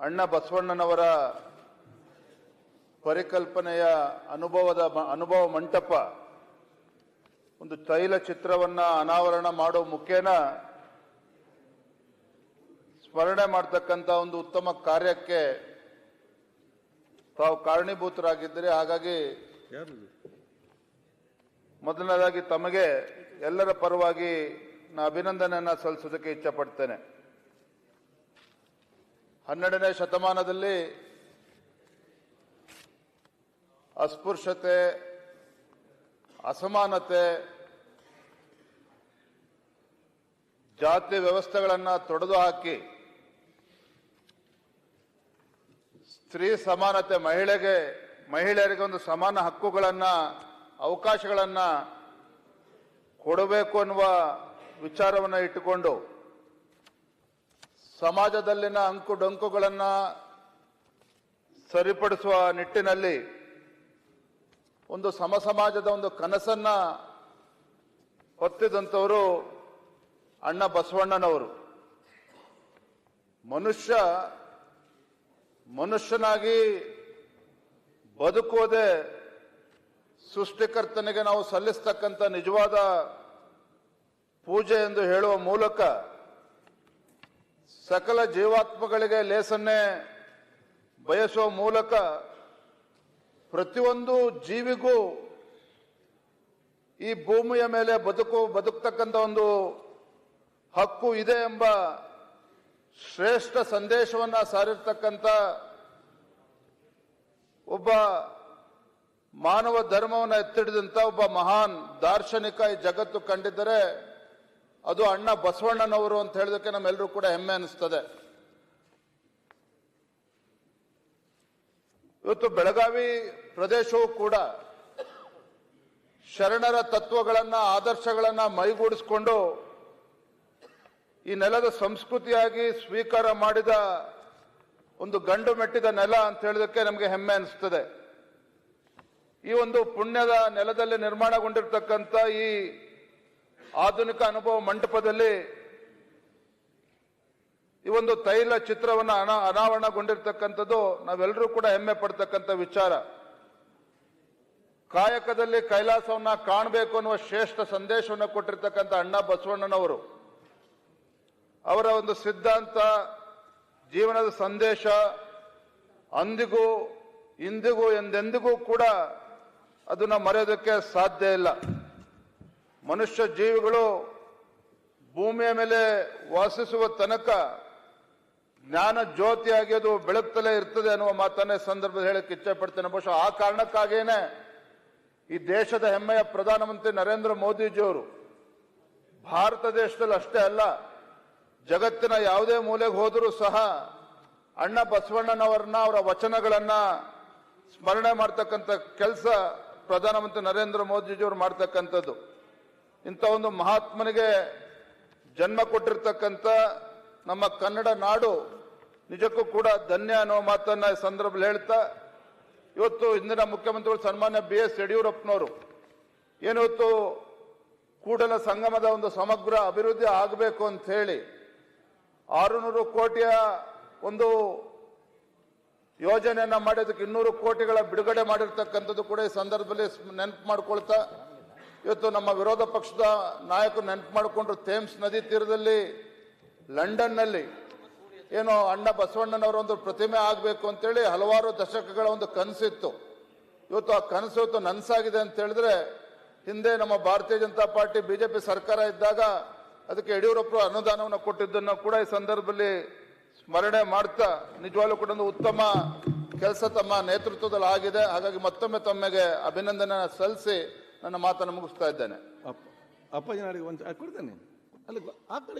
ಅಣ್ಣ ಬಸವಣ್ಣನವರ ಪರಿಕಲ್ಪನೆಯ ಅನುಭವದ ಅನುಭವ ಮಂಟಪ. ಒಂದು ತೈಲ ಚಿತ್ರವನ್ನ ಅನಾವರಣ ಮಾಡೋ ಮುಖೇನ ಸ್ಮರಣೆ ಮಾಡ್ತಕ್ಕಂಥ ಒಂದು ಉತ್ತಮ ಕಾರ್ಯಕ್ಕೆ ತಾವು ಕಾರಣೀಭೂತರಾಗಿದ್ದರೆ ಹಾಗಾಗಿ ಮೊದಲನೇದಾಗಿ ತಮಗೆ ಎಲ್ಲರ ಪರವಾಗಿ ನಾ ಅಭಿನಂದನೆಯನ್ನ ಸಲ್ಲಿಸೋದಕ್ಕೆ ಇಚ್ಛಪಡ್ತೇನೆ. ಹನ್ನೆರಡನೇ ಶತಮಾನದಲ್ಲಿ ಅಸ್ಪೃಶ್ಯತೆ, ಅಸಮಾನತೆ, ಜಾತಿ ವ್ಯವಸ್ಥೆಗಳನ್ನು ತೊಡೆದು ಹಾಕಿ ಸ್ತ್ರೀ ಸಮಾನತೆ, ಮಹಿಳೆಗೆ, ಮಹಿಳೆಯರಿಗೆ ಒಂದು ಸಮಾನ ಹಕ್ಕುಗಳನ್ನು, ಅವಕಾಶಗಳನ್ನು ಕೊಡಬೇಕು ಅನ್ನುವ ವಿಚಾರವನ್ನು ಇಟ್ಟುಕೊಂಡು ಸಮಾಜದಲ್ಲಿನ ಅಂಕು ಡೊಂಕುಗಳನ್ನು ಸರಿಪಡಿಸುವ ನಿಟ್ಟಿನಲ್ಲಿ ಒಂದು ಸಮ ಸಮಾಜದ ಒಂದು ಕನಸನ್ನ ಹೊತ್ತಿದಂಥವರು ಅಣ್ಣ ಬಸವಣ್ಣನವರು. ಮನುಷ್ಯ ಮನುಷ್ಯನಾಗಿ ಬದುಕೋದೆ ಸೃಷ್ಟಿಕರ್ತನಿಗೆ ನಾವು ಸಲ್ಲಿಸ್ತಕ್ಕಂಥ ನಿಜವಾದ ಪೂಜೆ ಎಂದು ಹೇಳುವ ಮೂಲಕ ಸಕಲ ಜೀವಾತ್ಮಗಳಿಗೆ ಲೇಸನ್ನೇ ಬಯಸುವ ಮೂಲಕ ಪ್ರತಿಯೊಂದು ಜೀವಿಗೂ ಈ ಭೂಮಿಯ ಮೇಲೆ ಬದುಕು, ಬದುಕ್ತಕ್ಕಂಥ ಒಂದು ಹಕ್ಕು ಇದೆ ಎಂಬ ಶ್ರೇಷ್ಠ ಸಂದೇಶವನ್ನ ಸಾರಿರ್ತಕ್ಕಂಥ ಒಬ್ಬ ಮಾನವ ಧರ್ಮವನ್ನು ಎತ್ತಿಡಿದಂತ ಒಬ್ಬ ಮಹಾನ್ ದಾರ್ಶನಿಕ ಈ ಜಗತ್ತು ಕಂಡಿದ್ದರೆ ಅದು ಅಣ್ಣ ಬಸವಣ್ಣನವರು ಅಂತ ಹೇಳೋದಕ್ಕೆ ನಮ್ಮೆಲ್ಲರೂ ಕೂಡ ಹೆಮ್ಮೆ ಅನಿಸ್ತದೆ. ಇವತ್ತು ಬೆಳಗಾವಿ ಪ್ರದೇಶವು ಕೂಡ ಶರಣರ ತತ್ವಗಳನ್ನ, ಆದರ್ಶಗಳನ್ನ ಮೈಗೂಡಿಸಿಕೊಂಡು ಈ ನೆಲದ ಸಂಸ್ಕೃತಿಯಾಗಿ ಸ್ವೀಕಾರ ಮಾಡಿದ ಒಂದು ಗಂಡು ಮೆಟ್ಟಿದ ನೆಲ ಅಂತ ಹೇಳೋದಕ್ಕೆ ನಮಗೆ ಹೆಮ್ಮೆ ಅನಿಸ್ತದೆ. ಈ ಒಂದು ಪುಣ್ಯದ ನೆಲದಲ್ಲಿ ನಿರ್ಮಾಣಗೊಂಡಿರ್ತಕ್ಕಂಥ ಈ ಆಧುನಿಕ ಅನುಭವ ಮಂಟಪದಲ್ಲಿ ಈ ಒಂದು ತೈಲ ಚಿತ್ರವನ್ನು ಅನ ಅನಾವರಣಗೊಂಡಿರ್ತಕ್ಕಂಥದ್ದು ನಾವೆಲ್ಲರೂ ಕೂಡ ಹೆಮ್ಮೆ ಪಡ್ತಕ್ಕಂಥ ವಿಚಾರ. ಕಾಯಕದಲ್ಲಿ ಕೈಲಾಸವನ್ನ ಕಾಣಬೇಕು ಅನ್ನುವ ಶ್ರೇಷ್ಠ ಸಂದೇಶವನ್ನು ಕೊಟ್ಟಿರ್ತಕ್ಕಂಥ ಅಣ್ಣ ಬಸವಣ್ಣನವರು. ಅವರ ಒಂದು ಸಿದ್ಧಾಂತ, ಜೀವನದ ಸಂದೇಶ, ಅಂದಿಗೂ ಇಂದಿಗೂ ಎಂದೆಂದಿಗೂ ಕೂಡ ಅದನ್ನ ಮರೆಯೋದಕ್ಕೆ ಸಾಧ್ಯ ಇಲ್ಲ. ಮನುಷ್ಯ ಜೀವಿಗಳು ಭೂಮಿಯ ಮೇಲೆ ವಾಸಿಸುವ ತನಕ ಜ್ಞಾನ ಜ್ಯೋತಿಯಾಗಿ ಅದು ಬೆಳಗ್ತಲೇ ಇರ್ತದೆ ಅನ್ನುವ ಮಾತನ್ನೇ ಸಂದರ್ಭದಲ್ಲಿ ಹೇಳಕ್ಕೆ ಇಚ್ಛೆ ಪಡ್ತೇನೆ ಬಹುಶಃ ಆ ಕಾರಣಕ್ಕಾಗೇನೆ ಈ ದೇಶದ ಹೆಮ್ಮೆಯ ಪ್ರಧಾನಮಂತ್ರಿ ನರೇಂದ್ರ ಮೋದಿಜಿಯವರು ಭಾರತ ದೇಶದಲ್ಲಿ ಅಷ್ಟೇ ಅಲ್ಲ, ಜಗತ್ತಿನ ಯಾವುದೇ ಮೂಲೆಗೆ ಹೋದರೂ ಸಹ ಅಣ್ಣ ಬಸವಣ್ಣನವರನ್ನ, ಅವರ ವಚನಗಳನ್ನ ಸ್ಮರಣೆ ಮಾಡ್ತಕ್ಕಂಥ ಕೆಲಸ ಪ್ರಧಾನಮಂತ್ರಿ ನರೇಂದ್ರ ಮೋದಿಜಿಯವರು ಮಾಡ್ತಕ್ಕಂಥದ್ದು. ಇಂಥ ಒಂದು ಮಹಾತ್ಮನಿಗೆ ಜನ್ಮ ಕೊಟ್ಟಿರ್ತಕ್ಕಂಥ ನಮ್ಮ ಕನ್ನಡ ನಾಡು ನಿಜಕ್ಕೂ ಕೂಡ ಧನ್ಯ ಅನ್ನೋ ಮಾತನ್ನ ಸಂದರ್ಭದಲ್ಲಿ ಹೇಳ್ತಾ, ಇವತ್ತು ಇಂದಿನ ಮುಖ್ಯಮಂತ್ರಿಗಳು ಸನ್ಮಾನ್ಯ ಬಿ ಎಸ್ ಯಡಿಯೂರಪ್ಪನವರು ಏನಿವತ್ತು ಕೂಡಲ ಸಂಗಮದ ಒಂದು ಸಮಗ್ರ ಅಭಿವೃದ್ಧಿ ಆಗಬೇಕು ಅಂತ ಹೇಳಿ ಆರುನೂರು ಕೋಟಿಯ ಒಂದು ಯೋಜನೆಯನ್ನ ಮಾಡಿದ್ದಕ್ಕೆ ಇನ್ನೂರು ಕೋಟಿಗಳ ಬಿಡುಗಡೆ ಮಾಡಿರ್ತಕ್ಕಂಥದ್ದು ಕೂಡ ಈ ಸಂದರ್ಭದಲ್ಲಿ ನೆನಪು ಮಾಡ್ಕೊಳ್ತಾ ಇವತ್ತು ನಮ್ಮ ವಿರೋಧ ಪಕ್ಷದ ನಾಯಕರು ನೆನಪು ಮಾಡಿಕೊಂಡ್ರು ಥೇಮ್ಸ್ ನದಿ ತೀರದಲ್ಲಿ ಲಂಡನ್ನಲ್ಲಿ ಏನು ಅಣ್ಣ ಬಸವಣ್ಣನವರ ಒಂದು ಪ್ರತಿಮೆ ಆಗಬೇಕು ಅಂತೇಳಿ ಹಲವಾರು ದಶಕಗಳ ಒಂದು ಕನಸಿತ್ತು. ಇವತ್ತು ಆ ಕನಸು ಇವತ್ತು ನನಸಾಗಿದೆ ಅಂತ ಹೇಳಿದ್ರೆ ಹಿಂದೆ ನಮ್ಮ ಭಾರತೀಯ ಜನತಾ ಪಾರ್ಟಿ, ಬಿಜೆಪಿ ಸರ್ಕಾರ ಇದ್ದಾಗ ಅದಕ್ಕೆ ಯಡಿಯೂರಪ್ಪ ಅನುದಾನವನ್ನು ಕೊಟ್ಟಿದ್ದನ್ನು ಕೂಡ ಈ ಸಂದರ್ಭದಲ್ಲಿ ಸ್ಮರಣೆ ಮಾಡ್ತಾ ನಿಜವಾಗ್ಲೂ ಕೂಡ ಒಂದು ಉತ್ತಮ ಕೆಲಸ ತಮ್ಮ ನೇತೃತ್ವದಲ್ಲಿ ಆಗಿದೆ ಹಾಗಾಗಿ ಮತ್ತೊಮ್ಮೆ ತಮ್ಮಗೆ ಅಭಿನಂದನೆ ಸಲ್ಲಿಸಿ ನನ್ನ ಮಾತನ್ನು ಮುಗಿಸ್ತಾ ಇದ್ದೇನೆ. ಅಪ್ಪ ಅಪ್ಪಾಜಿ ನಾಡಿಗೆ ಒಂದು ಕೊಡ್ತೇನೆ ಅಲ್ಲಿ ಆ ಕಡೆ